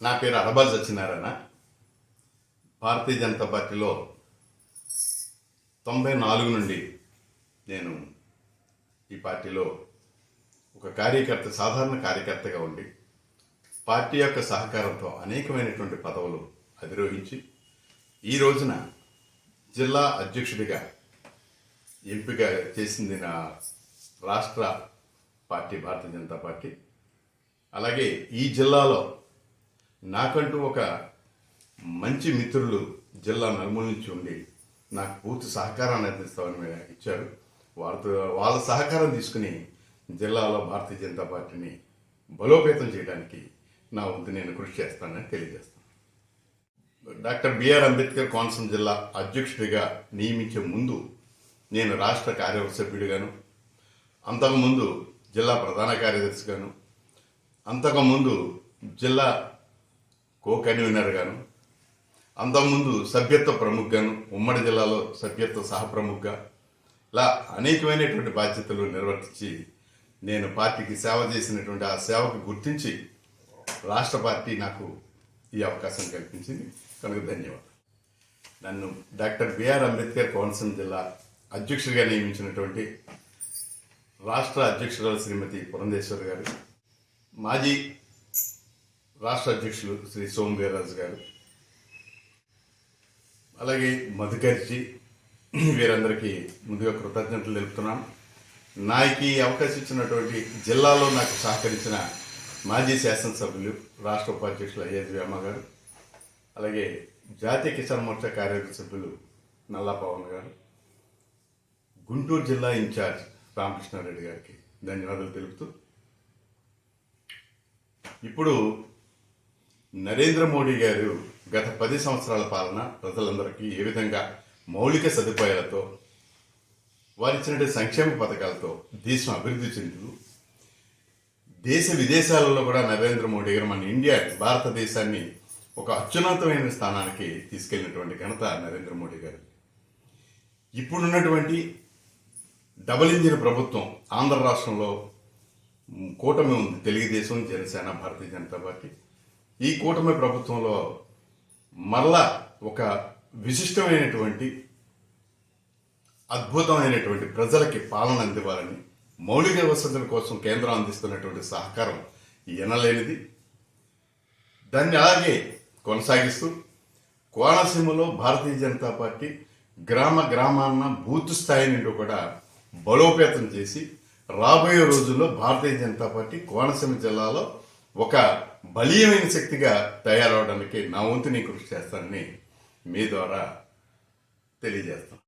నా పేరు అరబాజ్ సత్యనారాయణ. భారతీయ జనతా పార్టీలో తొంభై నాలుగు నుండి నేను ఈ పార్టీలో ఒక కార్యకర్త సాధారణ కార్యకర్తగా ఉండి పార్టీ యొక్క సహకారంతో అనేకమైనటువంటి పదవులు అధిరోహించి ఈ రోజున జిల్లా అధ్యక్షుడిగా ఎంపిక చేసింది నా రాష్ట్ర పార్టీ భారతీయ జనతా పార్టీ. అలాగే ఈ జిల్లాలో నాకంటూ ఒక మంచి మిత్రులు జిల్లా నలుమూల నుంచి ఉండి నాకు పూర్తి సహకారాన్ని అందిస్తామని మీరు ఇచ్చారు. వారితో వాళ్ళ సహకారం తీసుకుని జిల్లాలో భారతీయ జనతా పార్టీని బలోపేతం చేయడానికి నా వంతు నేను కృషి చేస్తానని తెలియజేస్తాను. డాక్టర్ బిఆర్ అంబేద్కర్ కోనసీమ జిల్లా అధ్యక్షుడిగా నియమించే ముందు నేను రాష్ట్ర కార్యవర్గ సభ్యుడిగాను అంతకుముందు జిల్లా ప్రధాన కార్యదర్శిగాను అంతకుముందు జిల్లా కో కన్వీనర్గాను అంతకుముందు సభ్యత్వ ప్రముఖగాను ఉమ్మడి జిల్లాలో సభ్యత్వ సహప్రముఖగా ఇలా అనేకమైనటువంటి బాధ్యతలు నిర్వర్తించి నేను పార్టీకి సేవ చేసినటువంటి ఆ సేవకు గుర్తించి రాష్ట్ర పార్టీ నాకు ఈ అవకాశం కల్పించింది. కనుక ధన్యవాదాలు. నన్ను డాక్టర్ బిఆర్ అంబేద్కర్ కోనసీమ జిల్లా అధ్యక్షుడిగా నియమించినటువంటి రాష్ట్ర అధ్యక్షురాలు శ్రీమతి పురంధేశ్వర్ గారు మాజీ రాష్ట్ర అధ్యక్షులు శ్రీ సోమ్ వీర్రాజు గారు అలాగే మధుకర్జీ వీరందరికీ ముందుగా కృతజ్ఞతలు తెలుపుతున్నాను నాకు ఈ అవకాశం ఇచ్చినటువంటి జిల్లాలో నాకు సహకరించిన మాజీ శాసనసభ్యులు రాష్ట్ర ఉపాధ్యక్షులు అయ్యేది వేమ గారు అలాగే జాతీయ కిసాన్ మోర్చా కార్యవర్గ సభ్యులు నల్లా పవన్ గారు గుంటూరు జిల్లా ఇన్ఛార్జ్ రామకృష్ణారెడ్డి గారికి ధన్యవాదాలు తెలుపుతూ ఇప్పుడు నరేంద్ర మోడీ గారు గత పది సంవత్సరాల పాలన ప్రజలందరికీ ఏ విధంగా మౌలిక సదుపాయాలతో వారిచ్చినటువంటి సంక్షేమ పథకాలతో దేశం అభివృద్ధి చెందుతూ దేశ విదేశాలలో కూడా నరేంద్ర మోడీ గారు మన ఇండియా భారతదేశాన్ని ఒక అత్యున్నతమైన స్థానానికి తీసుకెళ్ళినటువంటి ఘనత నరేంద్ర మోడీ గారు. ఇప్పుడున్నటువంటి డబుల్ ఇంజిన్ ప్రభుత్వం ఆంధ్ర రాష్ట్రంలో కూటమి ఉంది. తెలుగుదేశం జనసేన భారతీయ జనతా పార్టీ. ఈ కూటమి ప్రభుత్వంలో మరలా ఒక విశిష్టమైనటువంటి అద్భుతమైనటువంటి ప్రజలకి పాలన అందివ్వాలని మౌలిక వసతుల కోసం కేంద్రం అందిస్తున్నటువంటి సహకారం ఎనలేనిది. దాన్ని అలాగే కొనసాగిస్తూ కోనసీమలో భారతీయ జనతా పార్టీ గ్రామ గ్రామాన్న బూత్ స్థాయి నుండి కూడా బలోపేతం చేసి రాబోయే రోజుల్లో భారతీయ జనతా పార్టీ కోనసీమ జిల్లాలో ఒక బలీయమైన శక్తిగా తయారవడానికి నా వంతు నేను కృషి చేస్తానని మీ ద్వారా తెలియజేస్తాను.